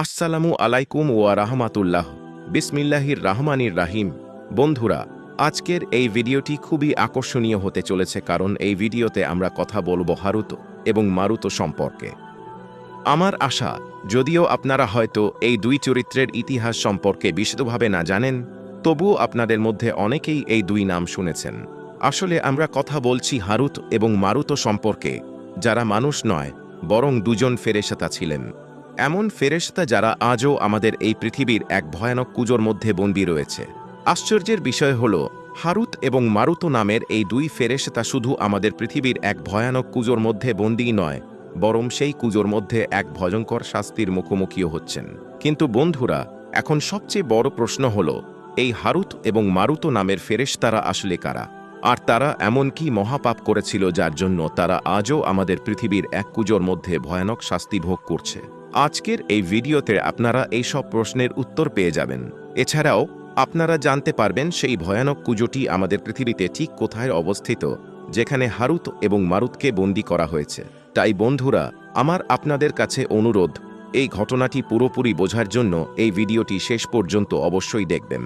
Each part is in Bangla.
আসসালামু আলাইকুম ওয়া রাহমাতুল্লাহ। বিসমিল্লাহির রাহমানির রাহিম। বন্ধুরা, আজকের এই ভিডিওটি খুবই আকর্ষণীয় হতে চলেছে কারণ এই ভিডিওতে আমরা কথা বলব হারুত এবং মারুত সম্পর্কে। আমার আশা, যদিও আপনারা হয়তো এই দুই চরিত্রের ইতিহাস সম্পর্কে বিশদভাবে না জানেন, তবুও আপনাদের মধ্যে অনেকেই এই দুই নাম শুনেছেন। আসলে আমরা কথা বলছি হারুত এবং মারুত সম্পর্কে, যারা মানুষ নয়, বরং দুজন ফেরেশতা ছিলেন। এমন ফেরেশতা যারা আজও আমাদের এই পৃথিবীর এক ভয়ানক কুজোর মধ্যে বন্দী রয়েছে। আশ্চর্যের বিষয় হল, হারুত এবং মারুত নামের এই দুই ফেরেশতা শুধু আমাদের পৃথিবীর এক ভয়ানক কুজোর মধ্যে বন্দী নয়, বরং সেই কুজোর মধ্যে এক ভয়ঙ্কর শাস্তির মুখোমুখিও হচ্ছেন। কিন্তু বন্ধুরা, এখন সবচেয়ে বড় প্রশ্ন হল, এই হারুত এবং মারুত নামের ফেরেশতারা আসলে কারা? আর তারা এমন কি মহাপাপ করেছিল যার জন্য তারা আজও আমাদের পৃথিবীর এক কুজোর মধ্যে ভয়ানক শাস্তি ভোগ করছে? আজকের এই ভিডিওতে আপনারা এই সব প্রশ্নের উত্তর পেয়ে যাবেন। এছাড়াও, আপনারা জানতে পারবেন সেই ভয়ানক কুজোটি আমাদের পৃথিবীতে ঠিক কোথায় অবস্থিত, যেখানে হারুত এবং মারুতকে বন্দী করা হয়েছে। তাই বন্ধুরা, আমার আপনাদের কাছে অনুরোধ, এই ঘটনাটি পুরোপুরি বোঝার জন্য এই ভিডিওটি শেষ পর্যন্ত অবশ্যই দেখবেন।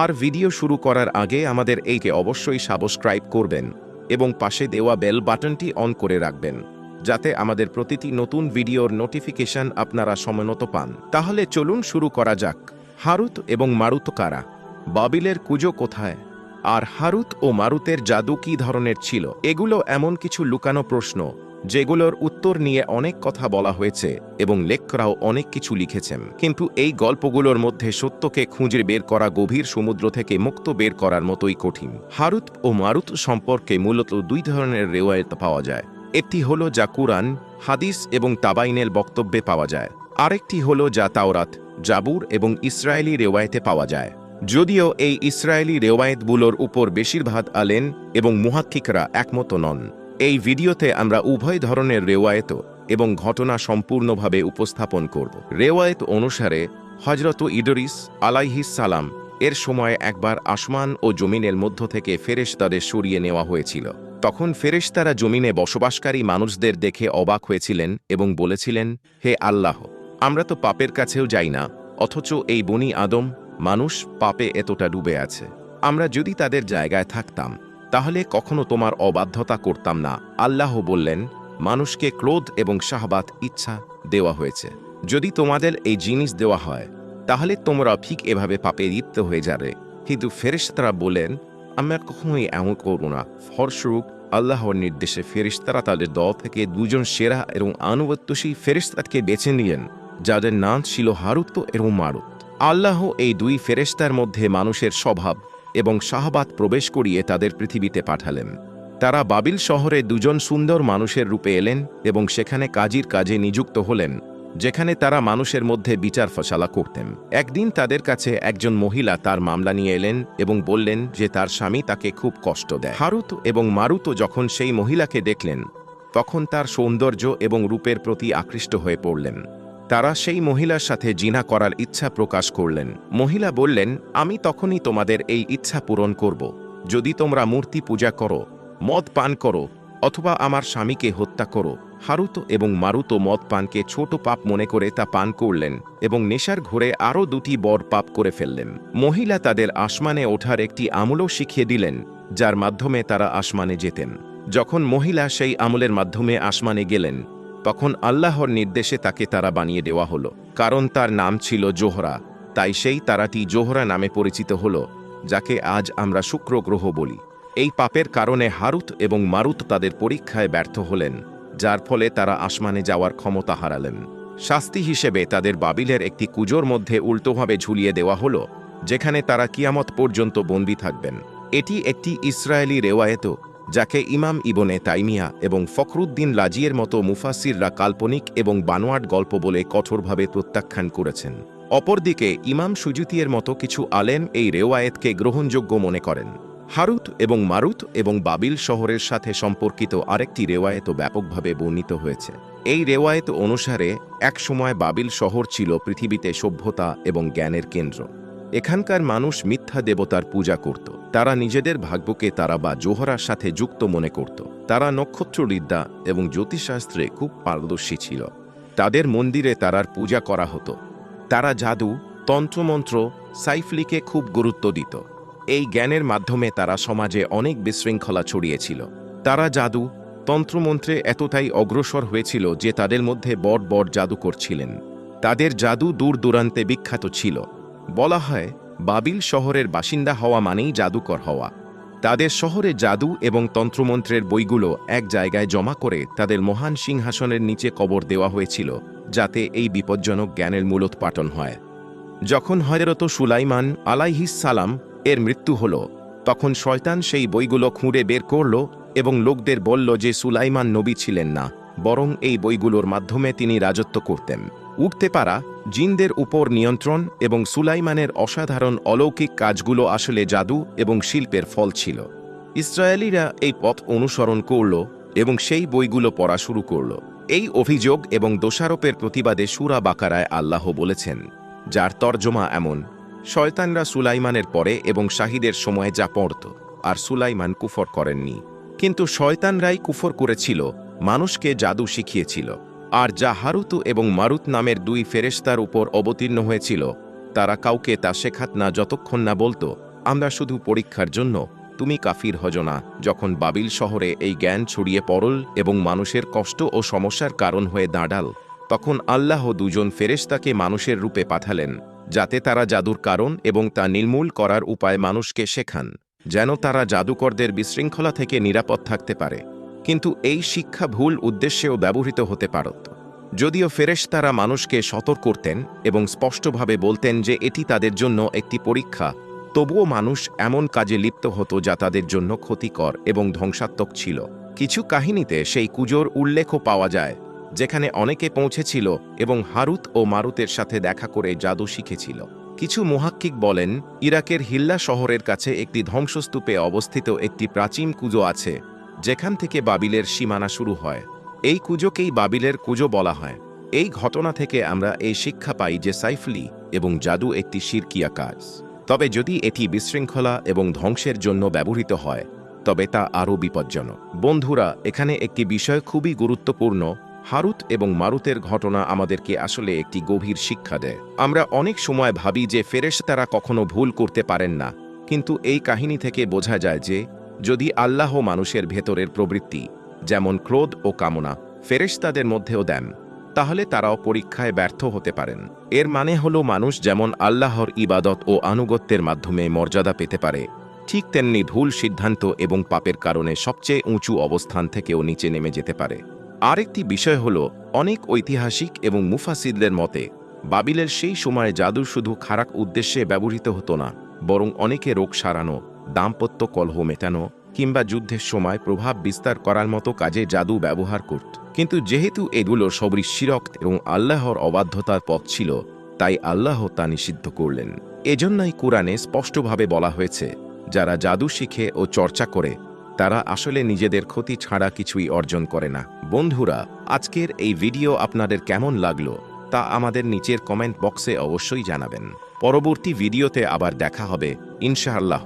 আর ভিডিও শুরু করার আগে আমাদের এইকে অবশ্যই সাবস্ক্রাইব করবেন এবং পাশে দেওয়া বেল বাটনটি অন করে রাখবেন। যাতে আমাদের প্রতিটি নতুন ভিডিওর নোটিফিকেশন আপনারা সময়মতো পান। তাহলে চলুন শুরু করা যাক। হারুত এবং মারুত কারা? বাবিলের কুজো কোথায়? আর হারুত ও মারুতের জাদু কী ধরনের ছিল? এগুলো এমন কিছু লুকানো প্রশ্ন, যেগুলোর উত্তর নিয়ে অনেক কথা বলা হয়েছে এবং লেখকরাও অনেক কিছু লিখেছেন। কিন্তু এই গল্পগুলোর মধ্যে সত্যকে খুঁজে বের করা গভীর সমুদ্র থেকে মুক্ত বের করার মতোই কঠিন। হারুত ও মারুত সম্পর্কে মূলত দুই ধরনের রেওয়ায়ত পাওয়া যায়। একটি হলো যা কুরআন, হাদিস এবং তাবাইনের বক্তব্যে পাওয়া যায়। আরেকটি হলো যা তাওরাত, জাবুর এবং ইসরায়েলি রেওয়ায়েতে পাওয়া যায়। যদিও এই ইসরায়েলি রেওয়ায়েতগুলোর উপর বেশিরভাগ আলেন এবং মুহাক্কিকরা একমত নন। এই ভিডিওতে আমরা উভয় ধরনের রেওয়ায়েত এবং ঘটনা সম্পূর্ণভাবে উপস্থাপন করব। রেওয়ায়েত অনুসারে হজরত ইডরিস আলাইহিস সালাম এর সময় একবার আসমান ও জমিনের মধ্য থেকে ফেরেশতাদের সরিয়ে নেওয়া হয়েছিল। তখন ফেরেশতারা জমিনে বসবাসকারী মানুষদের দেখে অবাক হয়েছিলেন এবং বলেছিলেন, হে আল্লাহ, আমরা তো পাপের কাছেও যাই না, অথচ এই বনি আদম, মানুষ পাপে এতটা ডুবে আছে। আমরা যদি তাদের জায়গায় থাকতাম, তাহলে কখনো তোমার অবাধ্যতা করতাম না। আল্লাহ বললেন, মানুষকে ক্রোধ এবং শাহবাত ইচ্ছা দেওয়া হয়েছে। যদি তোমাদের এই জিনিস দেওয়া হয়, তাহলে তোমরা ঠিক এভাবে পাপে লিপ্ত হয়ে যাবে। কিন্তু ফেরেশতারা বলেন আমরা কখনোই এমন করব না। ফলস্বরূপ, আল্লাহর নির্দেশে ফেরিস্তারা তাদের দল থেকে দুজন সেরা এবং আনুগত্যশী ফেরিস্তাকে বেছে নিলেন, যাদের নাম ছিল হারুত্ব এবং মারুত। আল্লাহ এই দুই ফেরেস্তার মধ্যে মানুষের স্বভাব এবং শাহবাত প্রবেশ করিয়ে তাদের পৃথিবীতে পাঠালেন। তারা বাবিল শহরে দুজন সুন্দর মানুষের রূপে এলেন এবং সেখানে কাজীর কাজে নিযুক্ত হলেন। যেখানে তারা মানুষের মধ্যে বিচার ফসালা করতেন। একদিন তাদের কাছে একজন মহিলা তার মামলা নিয়ে এলেন এবং বললেন যে তার স্বামী তাকে খুব কষ্ট দেয়। হারুত এবং মারুত যখন সেই মহিলাকে দেখলেন, তখন তার সৌন্দর্য এবং রূপের প্রতি আকৃষ্ট হয়ে পড়লেন। তারা সেই মহিলার সাথে জিনা করার ইচ্ছা প্রকাশ করলেন। মহিলা বললেন, আমি তখনই তোমাদের এই ইচ্ছা পূরণ করব। যদি তোমরা মূর্তি পূজা করো, মদ পান করো, অথবা আমার স্বামীকে হত্যা করো হারুত এবং মারুত মদ পানকে ছোট পাপ মনে করে তা পান করলেন এবং নেশার ঘোরে আরও দুটি বড় পাপ করে ফেললেন। মহিলা তাদের আসমানে ওঠার একটি আমলও শিখিয়ে দিলেন, যার মাধ্যমে তারা আসমানে যেতেন। যখন মহিলা সেই আমলের মাধ্যমে আসমানে গেলেন, তখন আল্লাহর নির্দেশে তাকে তারা বানিয়ে দেওয়া হলো, কারণ তার নাম ছিল জোহরা। তাই সেই তারাটি জোহরা নামে পরিচিত হল, যাকে আজ আমরা শুক্র গ্রহ বলি। এই পাপের কারণে হারুত এবং মারুত তাদের পরীক্ষায় ব্যর্থ হলেন। যার ফলে তারা আসমানে যাওয়ার ক্ষমতা হারালেন। শাস্তি হিসেবে তাদের বাবিলের একটি কুজোর মধ্যে উল্টোভাবে ঝুলিয়ে দেওয়া হলো, যেখানে তারা কিয়ামত পর্যন্ত বন্দী থাকবেন। এটি একটি ইসরায়েলি রেওয়ায়েত, যাকে ইমাম ইবনে তাইমিয়া এবং ফখরুদ্দিন লাজিয়ের মতো মুফাসিররা কাল্পনিক এবং বানোয়াট গল্প বলে কঠোরভাবে প্রত্যাখ্যান করেছেন। অপরদিকে ইমাম সুজুতিয়ের মতো কিছু আলেম এই রেওয়ায়েতকে গ্রহণযোগ্য মনে করেন। হারুত এবং মারুত এবং বাবিল শহরের সাথে সম্পর্কিত আরেকটি রেওয়ায়েত ব্যাপকভাবে বর্ণিত হয়েছে। এই রেওয়ায়েত অনুসারে, একসময় বাবিল শহর ছিল পৃথিবীতে সভ্যতা এবং জ্ঞানের কেন্দ্র। এখানকার মানুষ মিথ্যা দেবতার পূজা করত। তারা নিজেদের ভাগ্যকে তারা বা জোহরার সাথে যুক্ত মনে করত। তারা নক্ষত্রবিদ্যা এবং জ্যোতিষশাস্ত্রে খুব পারদর্শী ছিল। তাদের মন্দিরে তারার পূজা করা হতো। তারা জাদু, তন্ত্রমন্ত্র, সাইফলিকে খুব গুরুত্ব দিত। এই জ্ঞানের মাধ্যমে তারা সমাজে অনেক বিশৃঙ্খলা ছড়িয়েছিল। তারা জাদু, তন্ত্রমন্ত্রে এতটাই অগ্রসর হয়েছিল যে তাদের মধ্যে বড় বড় জাদুকর ছিলেন তাদের জাদু দূর দূরান্তে বিখ্যাত ছিল। বলা হয়, বাবিল শহরের বাসিন্দা হওয়া মানেই জাদুকর হওয়া। তাদের শহরে জাদু এবং তন্ত্রমন্ত্রের বইগুলো এক জায়গায় জমা করে তাদের মহান সিংহাসনের নিচে কবর দেওয়া হয়েছিল, যাতে এই বিপজ্জনক জ্ঞানের মূলোৎপাটন হয়। যখন হয়রত সুলাইমান আলাইহিস সালাম এর মৃত্যু হল। তখন শয়তান সেই বইগুলো খুঁড়ে বের করল এবং লোকদের বলল যে সুলাইমান নবী ছিলেন না, বরং এই বইগুলোর মাধ্যমে তিনি রাজত্ব করতেন। উঠতে পারা, জিনদের উপর নিয়ন্ত্রণ এবং সুলাইমানের অসাধারণ অলৌকিক কাজগুলো আসলে জাদু এবং শিল্পের ফল ছিল। ইসরায়েলিরা এই পথ অনুসরণ করল এবং সেই বইগুলো পড়া শুরু করল। এই অভিযোগ এবং দোষারোপের প্রতিবাদে সুরা বাকারায় আল্লাহ বলেছেন, যার তর্জমা এমন শয়তানরা সুলাইমানের পরে এবং শাহিদের সময়ে যা পড়ত, আর সুলাইমান কুফর করেননি। কিন্তু শয়তানরাই কুফর করেছিল, মানুষকে জাদু শিখিয়েছিল, আর যা হারুতু এবং মারুত নামের দুই ফেরেশতার উপর অবতীর্ণ হয়েছিল, তারা কাউকে তা শেখাত না যতক্ষণ না বলতো, আমরা শুধু পরীক্ষার জন্য, তুমি কাফির হজ না। যখন বাবিল শহরে এই জ্ঞান ছড়িয়ে পড়ল এবং মানুষের কষ্ট ও সমস্যার কারণ হয়ে দাঁড়াল, তখন আল্লাহ দুজন ফেরেশতাকে মানুষের রূপে পাঠালেন। যাতে তারা জাদুর কারণ এবং তা নির্মূল করার উপায় মানুষকে শেখান, যেন তারা জাদুকরদের বিশৃঙ্খলা থেকে নিরাপদ থাকতে পারে। কিন্তু এই শিক্ষা ভুল উদ্দেশ্যেও ব্যবহৃত হতে পারত। যদিও ফেরেশ তারা মানুষকে সতর্ক করতেন এবং স্পষ্টভাবে বলতেন যে এটি তাদের জন্য একটি পরীক্ষা, তবুও মানুষ এমন কাজে লিপ্ত হতো যা তাদের জন্য ক্ষতিকর এবং ধ্বংসাত্মক ছিল। কিছু কাহিনীতে সেই কুজোর উল্লেখও পাওয়া যায়। যেখানে অনেকে পৌঁছেছিল এবং হারুত ও মারুতের সাথে দেখা করে জাদু শিখেছিল। কিছু মহাক্কিক বলেন, ইরাকের হিল্লা শহরের কাছে একটি ধ্বংসস্তূপে অবস্থিত একটি প্রাচীন কুজো আছে, যেখান থেকে বাবিলের সীমানা শুরু হয়। এই কুজোকেই বাবিলের কুজো বলা হয়। এই ঘটনা থেকে আমরা এই শিক্ষা পাই যে সাইফলি এবং জাদু একটি শিরকিয়া কাজ। তবে যদি এটি বিশৃঙ্খলা এবং ধ্বংসের জন্য ব্যবহৃত হয়, তবে তা আরও বিপজ্জনক। বন্ধুরা, এখানে একটি বিষয় খুবই গুরুত্বপূর্ণ হারুত এবং মারুতের ঘটনা আমাদেরকে আসলে একটি গভীর শিক্ষা দেয়। আমরা অনেক সময় ভাবি যে ফেরেশতারা কখনো ভুল করতে পারেন না, কিন্তু এই কাহিনী থেকে বোঝা যায় যে, যদি আল্লাহ মানুষের ভেতরের প্রবৃত্তি, যেমন ক্রোধ ও কামনা, ফেরেশতাদের মধ্যেও দেন, তাহলে তারাও পরীক্ষায় ব্যর্থ হতে পারেন। এর মানে হল মানুষ যেমন আল্লাহর ইবাদত ও আনুগত্যের মাধ্যমে মর্যাদা পেতে পারে, ঠিক তেমনি ভুল সিদ্ধান্ত এবং পাপের কারণে সবচেয়ে উঁচু অবস্থান থেকেও নিচে নেমে যেতে পারে। আরেকটি বিষয় হল, অনেক ঐতিহাসিক এবং মুফাসিদদের মতে, বাবিলের সেই সময় জাদু শুধু খারাপ উদ্দেশ্যে ব্যবহৃত হতো না, বরং অনেকে রোগ সারানো, দাম্পত্য কলহ মেটানো, কিংবা যুদ্ধের সময় প্রভাব বিস্তার করার মতো কাজে জাদু ব্যবহার করত। কিন্তু যেহেতু এগুলো সবরই শিরক এবং আল্লাহর অবাধ্যতার পথ ছিল, তাই আল্লাহ তা নিষিদ্ধ করলেন। এজন্যই কোরআনে স্পষ্টভাবে বলা হয়েছে, যারা জাদু শিখে ও চর্চা করে, তারা আসলে নিজেদের ক্ষতি ছাড়া কিছুই অর্জন করে না। বন্ধুরা, আজকের এই ভিডিও আপনাদের কেমন লাগল তা আমাদের নিচের কমেন্ট বক্সে অবশ্যই জানাবেন। পরবর্তী ভিডিওতে আবার দেখা হবে, ইনশাআল্লাহ।